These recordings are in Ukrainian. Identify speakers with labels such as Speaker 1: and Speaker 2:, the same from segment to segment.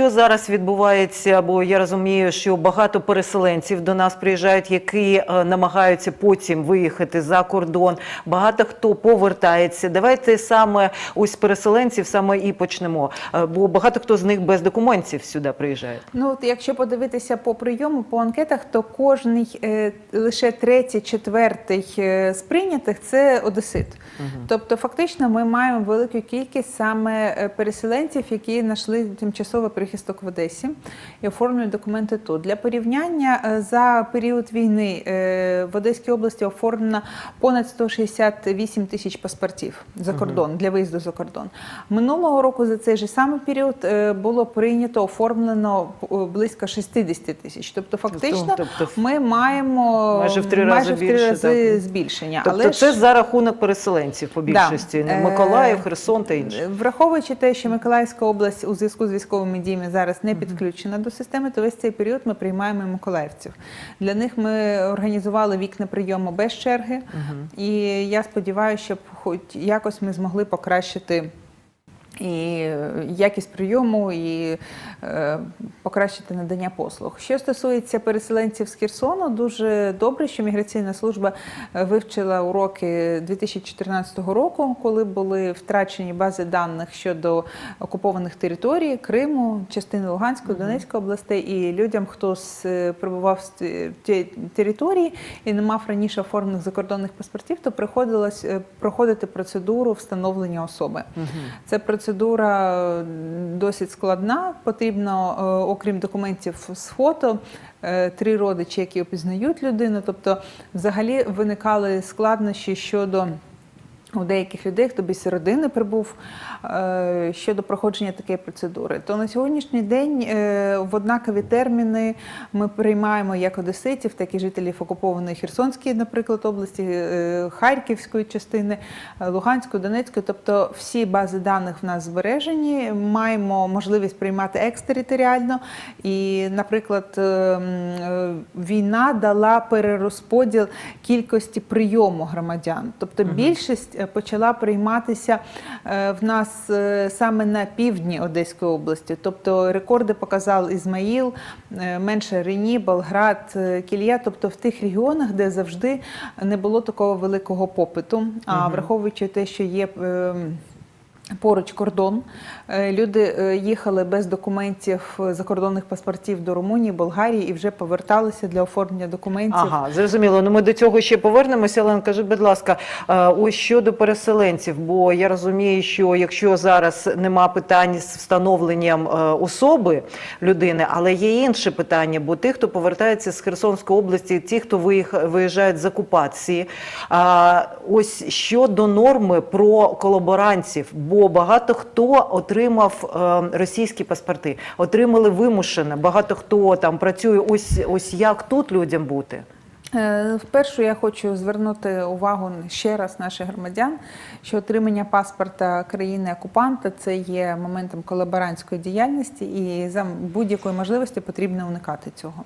Speaker 1: що зараз відбувається? Бо я розумію, що багато переселенців до нас приїжджають, які е, намагаються потім виїхати за кордон. Багато хто повертається. Давайте саме ось переселенців саме і почнемо. Е, Бо багато хто з них без документів сюди приїжджає.
Speaker 2: Ну, от якщо подивитися по прийому, по анкетах, то кожний е, лише третій, четвертий з прийнятих це одесит. Тобто, фактично, ми маємо велику кількість саме переселенців, які знайшли тимчасове тимчасовий прихисток в Одесі і оформлюють документи тут. Для порівняння е, за період війни е, в Одеській області оформлено понад 168 тисяч паспортів за кордон для виїзду за кордон. Минулого року за цей же самий період е, було прийнято оформлено близько 60 тисяч. Тобто, фактично,
Speaker 1: тобто
Speaker 2: ми маємо
Speaker 1: майже в три рази
Speaker 2: в три
Speaker 1: більше,
Speaker 2: рази
Speaker 1: так.
Speaker 2: збільшення.
Speaker 1: Тобто
Speaker 2: Але
Speaker 1: це
Speaker 2: ж-
Speaker 1: за рахунок переселенців по більшості.
Speaker 2: Да.
Speaker 1: Миколаїв, Херсон та інші.
Speaker 2: Враховуючи те, що Миколаївська область у зв'язку з військовими діями зараз не підключена до системи, то весь цей період ми приймаємо миколаївців. Для них ми організували вікна прийому без черги, і я сподіваюся, щоб хоч якось ми змогли покращити. І е, якість прийому, і е, покращити надання послуг. Що стосується переселенців з Херсону, дуже добре, що міграційна служба е, вивчила уроки 2014 року, коли були втрачені бази даних щодо окупованих територій Криму, частини Луганської, Донецької областей, і людям, хто прибував з території і не мав раніше оформлених закордонних паспортів, то приходилось проходити процедуру встановлення особи. Це процедура е, досить складна. Потрібно, е, окрім документів з фото, е, три родичі, які опізнають людину. Тобто, взагалі виникали складнощі щодо. У деяких людей, хто без родини прибув е, щодо проходження такої процедури, то на сьогоднішній день е, в однакові терміни ми приймаємо як одеситів, так і жителів окупованої Херсонської, наприклад, області, е, Харківської частини, Луганської, Донецької. Тобто всі бази даних в нас збережені. Маємо можливість приймати екстериторіально. І, наприклад, війна дала перерозподіл кількості прийому громадян. Тобто більшість почала прийматися е, в нас е, саме на півдні Одеської області. Тобто рекорди показав Ізмаїл, е, менше Рені, Болград, е, Кілія. Тобто в тих регіонах, де завжди не було такого великого попиту. А враховуючи те, що є. Поруч кордон. Е, Люди е, їхали без документів е, закордонних паспортів до Румунії, Болгарії і вже поверталися для оформлення документів.
Speaker 1: Ага, зрозуміло. Ну ми до цього ще повернемося. Олена, кажи, будь ласка, ось щодо переселенців, бо я розумію, що якщо зараз нема питань з встановленням особи людини, але є інше питання, бо ті, хто повертається з Херсонської області, ті, хто виїжджають з окупації, ось щодо норми про колаборантів, бо багато хто отримав е, російські паспорти, отримали вимушено. Багато хто там працює. Ось ось як тут людям бути.
Speaker 2: Е, Вперше я хочу звернути увагу ще раз наших громадян, що отримання паспорта країни-окупанта це є моментом колаборантської діяльності, і за будь-якої можливості потрібно уникати цього.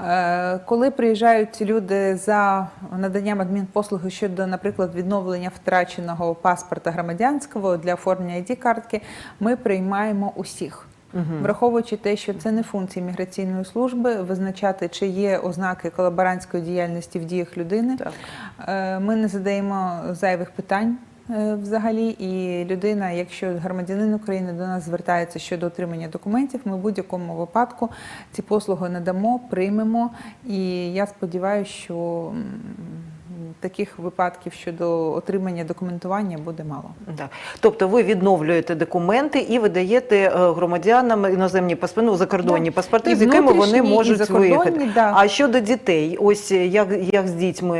Speaker 2: Е, Коли приїжджають люди за наданням адмінпослуги щодо, наприклад, відновлення втраченого паспорта громадянського для оформлення id картки, ми приймаємо усіх. Враховуючи те, що це не функція міграційної служби, визначати, чи є ознаки колаборантської діяльності в діях людини.
Speaker 1: Так.
Speaker 2: Е, Ми не задаємо зайвих питань. е, Взагалі, і людина, якщо громадянин України до нас звертається щодо отримання документів, ми в будь-якому випадку ці послуги надамо, приймемо. І я сподіваюся, що таких випадків щодо отримання документування буде мало.
Speaker 1: Так. Тобто ви відновлюєте документи і видаєте е, громадянам іноземні паспорти, ну, закордонні
Speaker 2: Да.
Speaker 1: паспорти,
Speaker 2: І
Speaker 1: з якими вони можуть виїхати.
Speaker 2: да.
Speaker 1: А щодо дітей, ось е, як, як з дітьми,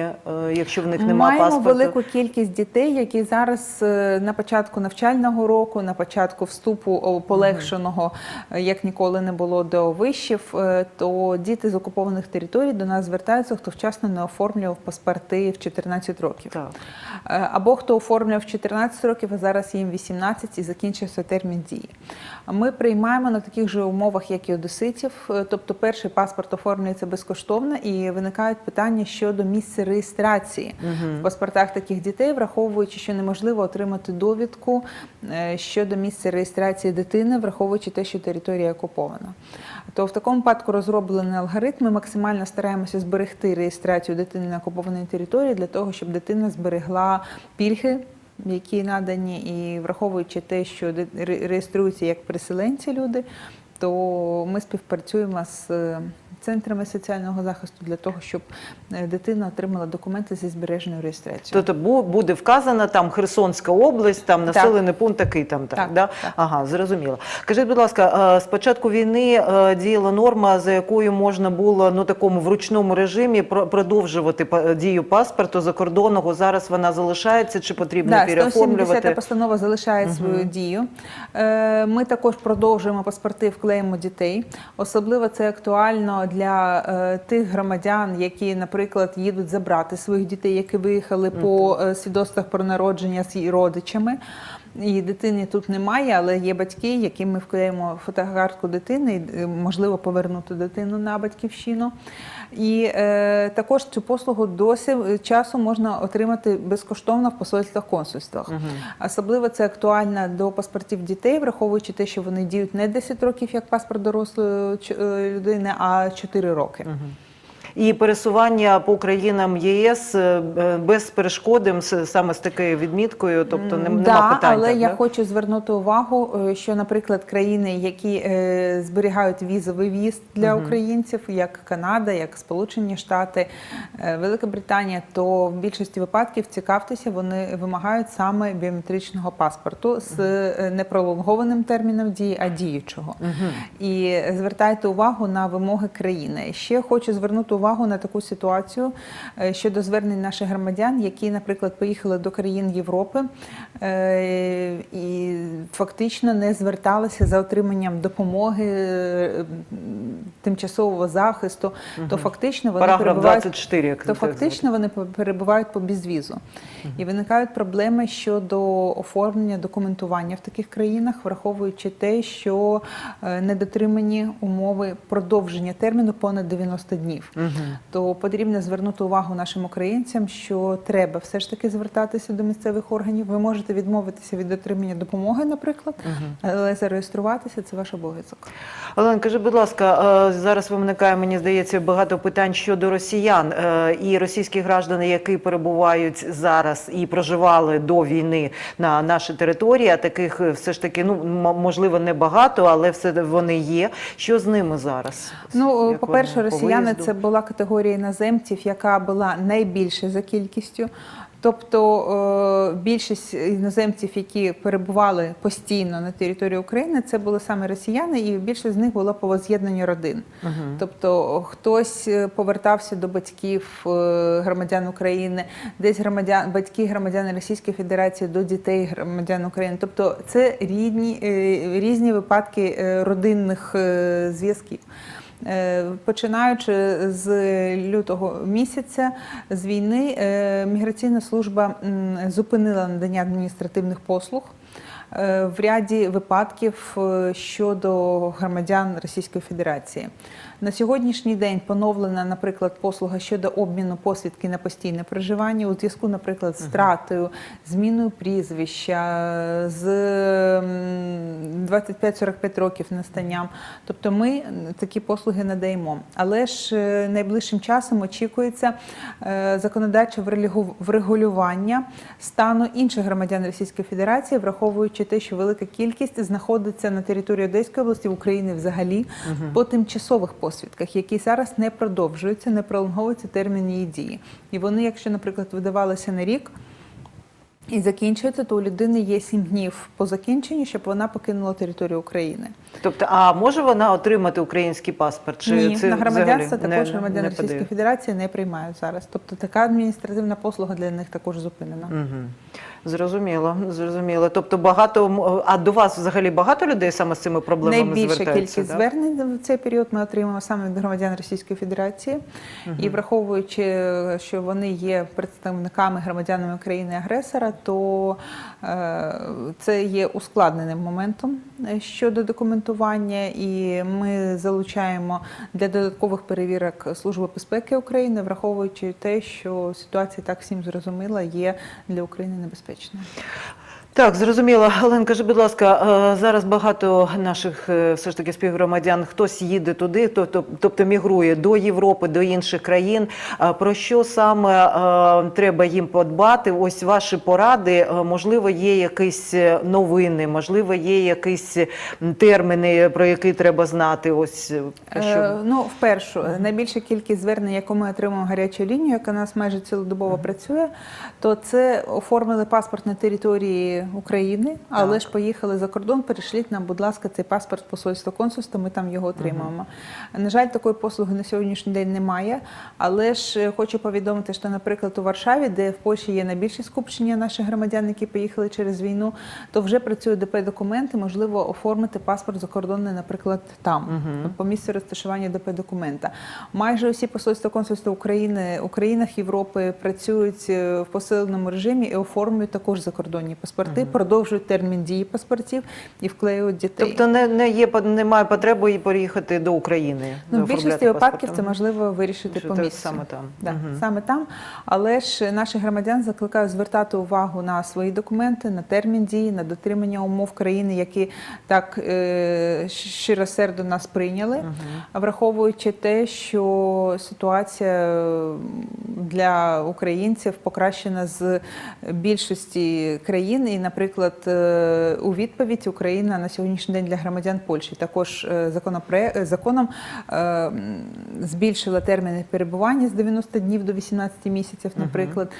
Speaker 1: е, якщо в них немає
Speaker 2: Маємо велику кількість дітей, які зараз на початку навчального року, на початку вступу полегшеного, як ніколи не було до вишів, то діти з окупованих територій до нас звертаються, хто вчасно не оформлював паспорти в 14 років.
Speaker 1: Так.
Speaker 2: Е, Або хто оформляв 14 років, а зараз їм 18 і закінчився термін дії. Ми приймаємо на таких же умовах, як і одеситів. Е, Тобто, перший паспорт оформлюється безкоштовно і виникають питання щодо місця реєстрації в паспортах таких дітей, враховуючи, що неможливо отримати довідку е, щодо місця реєстрації дитини, враховуючи те, що територія окупована. То в такому випадку розроблений алгоритм. Ми максимально стараємося зберегти реєстрацію дитини на окупованій території для того, щоб дитина зберегла пільги. Які надані, і враховуючи те, що реєструються як переселенці люди, то ми співпрацюємо з центрами соціального захисту для того, щоб е, дитина отримала документи зі збереженою реєстрацією.
Speaker 1: Тобто буде вказана там Херсонська область, там
Speaker 2: Так.
Speaker 1: населений пункт такий там, так,
Speaker 2: Так,
Speaker 1: да?
Speaker 2: так.
Speaker 1: Ага, зрозуміло. Кажіть, будь ласка, е, з початку війни е, діяла норма, за якою можна було ну такому в ручному режимі про- продовжувати дію паспорту закордонного. Зараз вона залишається чи потрібно
Speaker 2: Да, 170
Speaker 1: переоформлювати?
Speaker 2: постанова залишає свою дію. Ми також продовжуємо паспорти, вклеїмо дітей. Особливо це актуально для е, тих громадян, які, наприклад, їдуть забрати своїх дітей, які виїхали по е, свідоцтвах про народження з її родичами. І дитини тут немає, але є батьки, яким ми вклеїмо фотокартку дитини, і е, можливо повернути дитину на батьківщину. І е, також цю послугу досі часу можна отримати безкоштовно в посольствах консульствах. Особливо це актуально до паспортів дітей, враховуючи те, що вони діють не 10 років як паспорт дорослої е, людини, а 4 роки.
Speaker 1: І пересування по країнам ЄС е, е, без перешкоди саме з такою відміткою, тобто нем-
Speaker 2: да,
Speaker 1: питань.
Speaker 2: але
Speaker 1: так,
Speaker 2: я
Speaker 1: да?
Speaker 2: хочу звернути увагу, е, що, наприклад, країни, які е, зберігають візовий в'їзд для українців, як Канада, як Сполучені Штати, е, Велика Британія, то в більшості випадків цікавтеся, вони вимагають саме біометричного паспорту з е, не терміном дії, а діючого. І звертайте увагу на вимоги країни. Ще хочу звернути увагу на таку ситуацію е, щодо звернень наших громадян, які, наприклад, поїхали до країн Європи е, і фактично не зверталися за отриманням допомоги е, тимчасового захисту, то фактично вони
Speaker 1: Параграф
Speaker 2: перебувають
Speaker 1: 24, як
Speaker 2: то фактично вони по- перебувають по безвізу. І виникають проблеми щодо оформлення документування в таких країнах, враховуючи те, що недотримані умови продовження терміну понад 90 днів. То потрібно звернути увагу нашим українцям, що треба все ж таки звертатися до місцевих органів. Ви можете відмовитися від отримання допомоги, наприклад, але зареєструватися це ваш обов'язок.
Speaker 1: Олен, кажи, будь ласка, е, зараз виникає, мені здається, багато питань щодо росіян е, і російських граждан, які перебувають зараз і проживали до війни на нашій території. А таких е, все ж таки, ну можливо, не багато, але все вони є. Що з ними зараз?
Speaker 2: Ну, по-перше, росіяни
Speaker 1: виїзду?
Speaker 2: це була категорія іноземців, яка була найбільше за кількістю. Тобто е, більшість іноземців, які перебували постійно на території України, це були саме росіяни, і більшість з них було по воз'єднанню родин. Тобто хтось е, повертався до батьків е, громадян України, десь громадян, батьки громадян Російської Федерації до дітей громадян України. Тобто це рідні, різні випадки родинних зв'язків. Е, Починаючи з лютого місяця з війни, е, міграційна служба зупинила надання адміністративних послуг е, в ряді випадків щодо громадян Російської Федерації. На сьогоднішній день поновлена, наприклад, послуга щодо обміну посвідки на постійне проживання у зв'язку, наприклад, з втратою, зміною прізвища, з м, 25-45 років настанням. Тобто ми такі послуги надаємо. Але ж е, найближчим часом очікується е, законодавче врегулювання стану інших громадян Російської Федерації, враховуючи те, що велика кількість знаходиться на території Одеської області, України взагалі по тимчасових посвідках, які зараз не продовжуються, не пролонговуються термін її дії. І вони, якщо, наприклад, видавалися на рік. І закінчується, то у людини є сім днів по закінченню, щоб вона покинула територію України.
Speaker 1: Тобто, а може вона отримати український паспорт? Чи
Speaker 2: Ні,
Speaker 1: це
Speaker 2: на громадянство
Speaker 1: взагалі
Speaker 2: також
Speaker 1: не-
Speaker 2: громадяни
Speaker 1: не
Speaker 2: Російської
Speaker 1: подає?
Speaker 2: Федерації не приймають зараз. Тобто така адміністративна послуга для них також зупинена.
Speaker 1: Угу. Зрозуміло, зрозуміло. Тобто багато а до вас взагалі багато людей саме з цими проблемами
Speaker 2: Найбільша
Speaker 1: звертаються?
Speaker 2: кількість
Speaker 1: да?
Speaker 2: звернень в цей період ми отримуємо саме від громадян Російської Федерації, і враховуючи, що вони є представниками громадянами країни-агресора, то е, це є ускладненим моментом е, щодо документування, і ми залучаємо для додаткових перевірок Служби безпеки України, враховуючи те, що ситуація так всім зрозуміла, є для України небезпечною.
Speaker 1: Так, зрозуміло. Олен, кажи, будь ласка, е, зараз багато наших е, все ж таки співгромадян, хтось їде туди, тобто, тобто мігрує до Європи, до інших країн. Про що саме е, треба їм подбати? Ось ваші поради. Можливо, є якісь новини, можливо, є якісь терміни, про які треба знати. Ось про що
Speaker 2: Е, ну, вперше, найбільша кількість звернень, яку ми отримуємо гарячу лінію, яка у нас майже цілодобово працює, то це оформили паспорт на території України, але
Speaker 1: Так.
Speaker 2: ж поїхали за кордон. Перешліть нам, будь ласка, цей паспорт посольства консульства. Ми там його отримуємо. На жаль, такої послуги на сьогоднішній день немає. Але ж е, хочу повідомити, що, наприклад, у Варшаві, де в Польщі є найбільше скупчення наших громадян, які поїхали через війну, то вже працюють ДП-документи. Можливо, оформити паспорт закордонний, наприклад, там по місцю розташування ДП-документа. Майже усі посольства консульства України у країнах Європи працюють е, в посиленому режимі і оформлюють також закордонні паспорти, продовжують термін дії паспортів і вклеюють дітей.
Speaker 1: Тобто не, не є немає потреби і переїхати до України.
Speaker 2: Ну, в більшості випадків це можливо вирішити
Speaker 1: Що
Speaker 2: по
Speaker 1: це
Speaker 2: місцю.
Speaker 1: саме там.
Speaker 2: Да,
Speaker 1: Мгм.
Speaker 2: Саме там. Але ж наших громадян закликаю звертати увагу на свої документи, на термін дії, на дотримання умов країни, які так е, щиросердо нас прийняли, враховуючи те, що ситуація для українців покращена з більшості країн. І, наприклад, е, у відповідь Україна на сьогоднішній день для громадян Польщі. Також е, е, законом збільшила терміни перебування з 90 днів до 18 місяців, наприклад,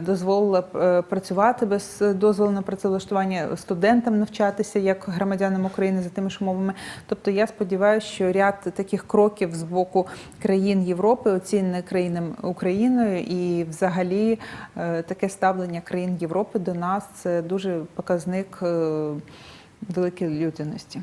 Speaker 2: дозволила працювати без дозволу на працевлаштування студентам навчатися як громадянам України за тими ж умовами. Тобто я сподіваюся, що ряд таких кроків з боку країн Європи оцінений країнам Україною, і взагалі таке ставлення країн Європи до нас це дуже показник е, великої людяності.